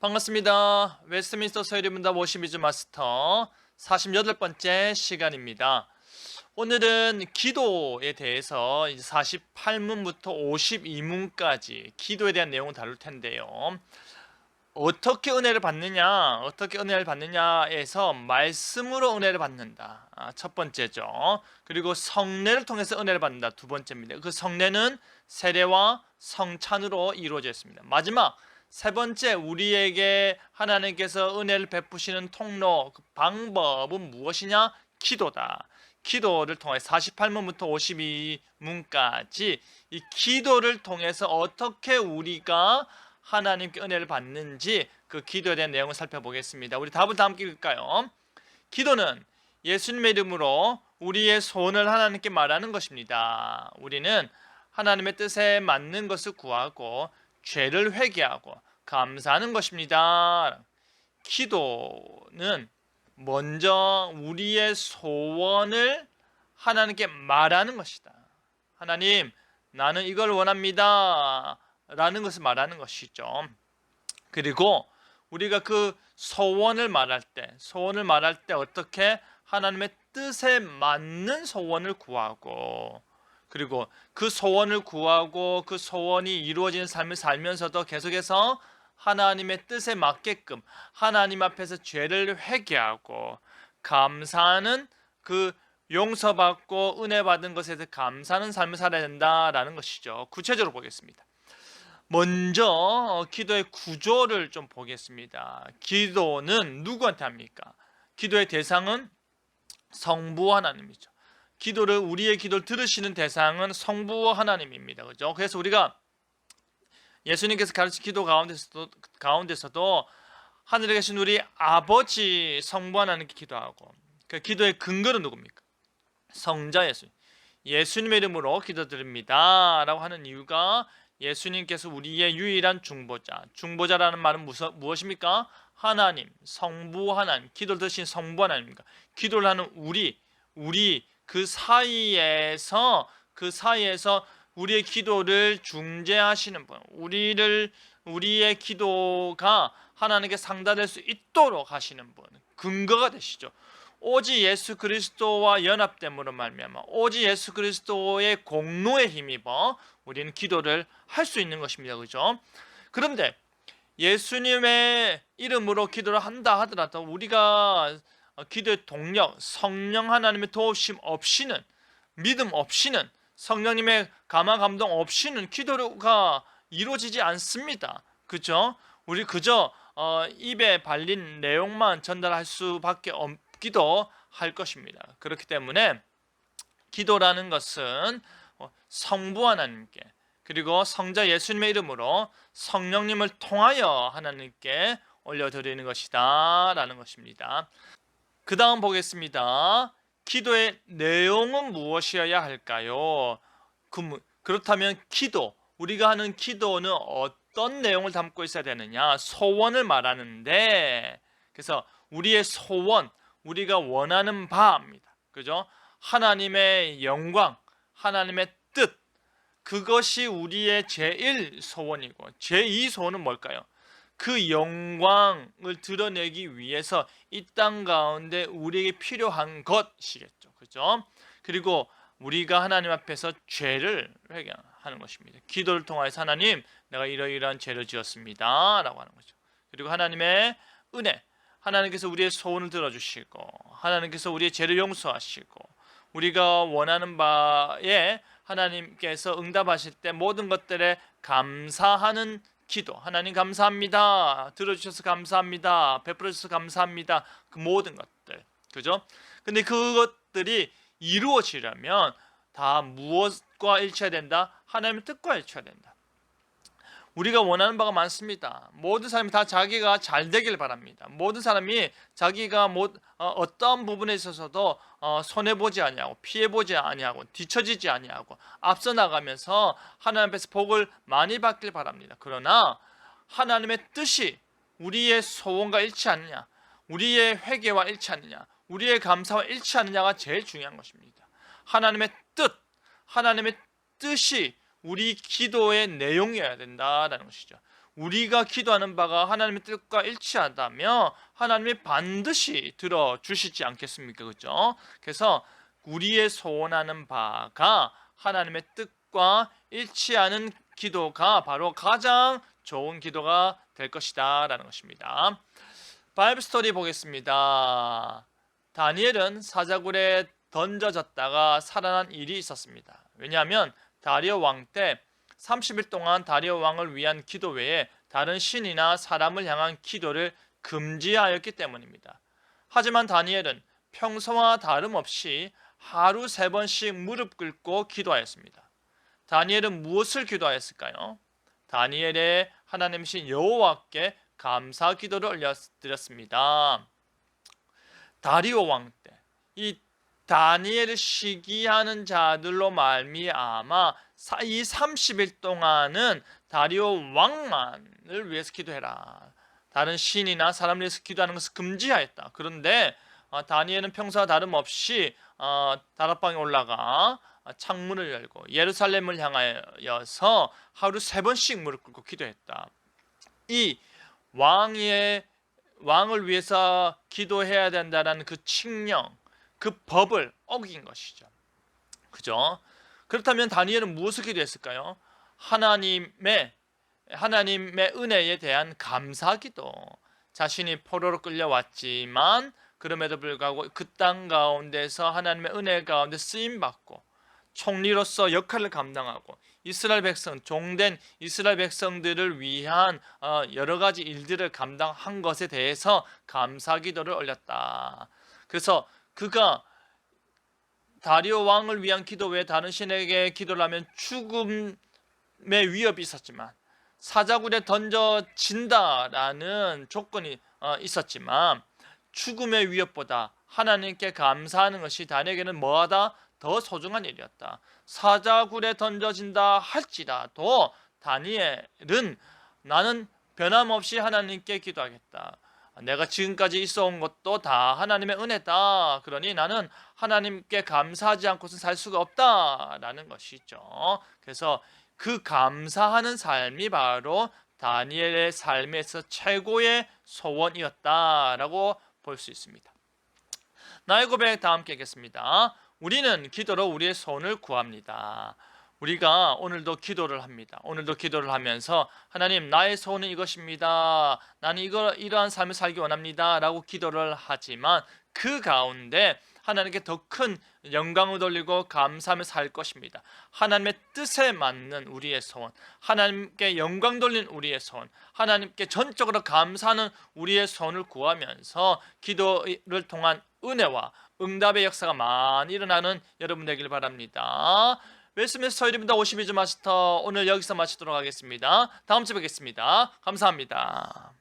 반갑습니다. 웨스트민스터 서유리문답 52주 마스터 48번째 시간입니다. 오늘은 기도에 대해서 48문부터 52문까지 기도에 대한 내용을 다룰 텐데요. 어떻게 은혜를 받느냐, 어떻게 은혜를 받느냐에서 말씀으로 은혜를 받는다. 아, 첫 번째죠. 그리고 성례를 통해서 은혜를 받는다. 두 번째입니다. 그 성례는 세례와 성찬으로 이루어져 있습니다. 마지막 세 번째 우리에게 하나님께서 은혜를 베푸시는 통로 그 방법은 무엇이냐? 기도다. 기도를 통해 48문부터 52문까지 이 기도를 통해서 어떻게 우리가 하나님께 은혜를 받는지 그 기도에 대한 내용을 살펴보겠습니다. 우리 답을 다 함께 읽을까요? 기도는 예수님의 이름으로 우리의 소원을 하나님께 말하는 것입니다. 우리는 하나님의 뜻에 맞는 것을 구하고 죄를 회개하고 감사하는 것입니다. 기도는 먼저 우리의 소원을 하나님께 말하는 것이다. 하나님, 나는 이걸 원합니다. 라는 것을 말하는 것이죠. 그리고 우리가 그 소원을 말할 때, 소원을 말할 때 어떻게 하나님의 뜻에 맞는 소원을 구하고 그리고 그 소원을 구하고 그 소원이 이루어지는 삶을 살면서도 계속해서 하나님의 뜻에 맞게끔 하나님 앞에서 죄를 회개하고 감사하는 그 용서받고 은혜 받은 것에 대해 감사하는 삶을 살아야 된다라는 것이죠. 구체적으로 보겠습니다. 먼저 기도의 구조를 좀 보겠습니다. 기도는 누구한테 합니까? 기도의 대상은 성부 하나님이죠. 기도를 우리의 기도를 들으시는 대상은 성부 하나님입니다. 그죠? 그래서 우리가 예수님께서 가르친 기도 가운데서도 가운데서도 하늘에 계신 우리 아버지 성부 하나님께 기도하고 그 기도의 근거는 누굽니까? 성자 예수. 예수님의 이름으로 기도드립니다라고 하는 이유가 예수님께서 우리의 유일한 중보자. 중보자라는 말은 무엇입니까? 하나님, 성부 하나님, 기도를 드신 성부 하나님입니까? 기도를 하는 우리, 우리 그 사이에서 그 사이에서 우리의 기도를 중재하시는 분, 우리를 우리의 기도가 하나님께 상달될 수 있도록 하시는 분, 근거가 되시죠. 오직 예수 그리스도와 연합됨으로 말미암아 오직 예수 그리스도의 공로에 힘입어 우리는 기도를 할 수 있는 것입니다. 그죠? 그런데 예수님의 이름으로 기도를 한다 하더라도 우리가 기도의 동력, 성령 하나님의 도우심 없이는 믿음 없이는 성령님의 감화 감동 없이는 기도가 이루어지지 않습니다. 그죠? 우리 그저 어, 입에 발린 내용만 전달할 수밖에 없기도 할 것입니다. 그렇기 때문에 기도라는 것은 어, 성부 하나님께 그리고 성자 예수님의 이름으로 성령님을 통하여 하나님께 올려드리는 것이다 라는 것입니다. 그 다음 보겠습니다. 기도의 내용은 무엇이어야 할까요? 그, 그렇다면 기도, 우리가 하는 기도는 어떤 내용을 담고 있어야 되느냐? 소원을 말하는데, 그래서 우리의 소원, 우리가 원하는 바입니다. 그죠? 하나님의 영광, 하나님의 뜻, 그것이 우리의 제일 소원이고, 제2 소원은 뭘까요? 그 영광을 드러내기 위해서 이 땅 가운데 우리에게 필요한 것이겠죠. 그죠? 그리고 우리가 하나님 앞에서 죄를 회개하는 것입니다. 기도를 통하여서 하나님, 내가 이러이러한 죄를 지었습니다. 라고 하는 거죠. 그리고 하나님의 은혜, 하나님께서 우리의 소원을 들어주시고, 하나님께서 우리의 죄를 용서하시고, 우리가 원하는 바에 하나님께서 응답하실 때 모든 것들에 감사하는 기도. 하나님 감사합니다. 들어주셔서 감사합니다. 베풀어 주셔서 감사합니다. 그 모든 것들. 그죠? 근데 그것들이 이루어지려면 다 무엇과 일치해야 된다? 하나님의 뜻과 일치해야 된다 우리가 원하는 바가 많습니다. 모든 사람이 다 자기가 잘 되길 바랍니다. 모든 사람이 자기가 뭐, 어, 떤 부분에 있어서도 어, 손해 보지 아니하고 피해 보지 아니하고 뒤처지지 아니하고 앞서 나가면서 하나님 앞에서 복을 많이 받길 바랍니다. 그러나 하나님의 뜻이 우리의 소원과 일치하느냐, 우리의 회개와 일치하느냐, 우리의 감사와 일치하느냐가 제일 중요한 것입니다. 하나님의 뜻, 하나님의 뜻이 우리 기도의 내용이어야 된다라는 것이죠. 우리가 기도하는 바가 하나님의 뜻과 일치하다면 하나님이 반드시 들어 주시지 않겠습니까? 그죠? 그래서 우리의 소원하는 바가 하나님의 뜻과 일치하는 기도가 바로 가장 좋은 기도가 될 것이다라는 것입니다. 바이블 스토리 보겠습니다. 다니엘은 사자굴에 던져졌다가 살아난 일이 있었습니다. 왜냐하면 다리오 왕때 30일 동안 다리오 왕을 위한 기도 외에 다른 신이나 사람을 향한 기도를 금지하였기 때문입니다. 하지만 다니엘은 평소와 다름없이 하루 세 번씩 무릎 꿇고 기도하였습니다. 다니엘은 무엇을 기도하였을까요? 다니엘의 하나님이신 여호와께 감사 기도를 올려드렸습니다. 다리오 왕 때 이 다니엘을 시기하는 자들로 말미암아 사- 이 30일 동안은 다리오 왕만을 위해서 기도해라. 다른 신이나 사람을 위해서 기도하는 것을 금지하였다. 그런데 어, 다니엘은 평소와 다름없이 어, 다락방에 올라가 어, 창문을 열고 예루살렘을 향하여서 하루 세 번씩 무릎 꿇고 기도했다. 이 왕의 왕을 위해서 기도해야 된다는 그 칙령, 그 법을 어긴 것이죠. 그죠? 그렇다면 다니엘은 무엇을 기도했을까요? 하나님의 하나님의 은혜에 대한 감사기도. 자신이 포로로 끌려왔지만 그럼에도 불구하고 그 땅 가운데서 하나님의 은혜 가운데 쓰임 받고 총리로서 역할을 감당하고 이스라엘 백성 종된 이스라엘 백성들을 위한 어, 여러 가지 일들을 감당한 것에 대해서 감사기도를 올렸다. 그래서 그가 다리오 왕을 위한 기도 외에 다른 신에게 기도를 하면 죽음의 위협이 있었지만 사자굴에 던져진다라는 조건이 어, 있었지만 죽음의 위협보다 하나님께 감사하는 것이 다니엘에게는 뭐하다 더 소중한 일이었다. 사자굴에 던져진다 할지라도 다니엘은 나는 변함없이 하나님께 기도하겠다. 내가 지금까지 있어 온 것도 다 하나님의 은혜다. 그러니 나는 하나님께 감사하지 않고는 살 수가 없다라는 것이죠. 그래서 그 감사하는 삶이 바로 다니엘의 삶에서 최고의 소원이었다라고 볼 수 있습니다. 나의 고백 다 함께 하겠습니다. 우리는 기도로 우리의 소원을 구합니다. 우리가 오늘도 기도를 합니다. 오늘도 기도를 하면서 하나님 나의 소원은 이것입니다. 나는 이거 이러한 삶을 살기 원합니다라고 기도를 하지만 그 가운데 하나님께 더 큰 영광을 돌리고 감사하며 살 것입니다. 하나님의 뜻에 맞는 우리의 소원, 하나님께 영광 돌린 우리의 소원, 하나님께 전적으로 감사하는 우리의 소원을 구하면서 기도를 통한 은혜와 응답의 역사가 많이 일어나는 여러분 되길 바랍니다. 웨스민스터 1입니다. 52주 마스터 오늘 여기서 마치도록 하겠습니다. 다음 주에 뵙겠습니다. 감사합니다.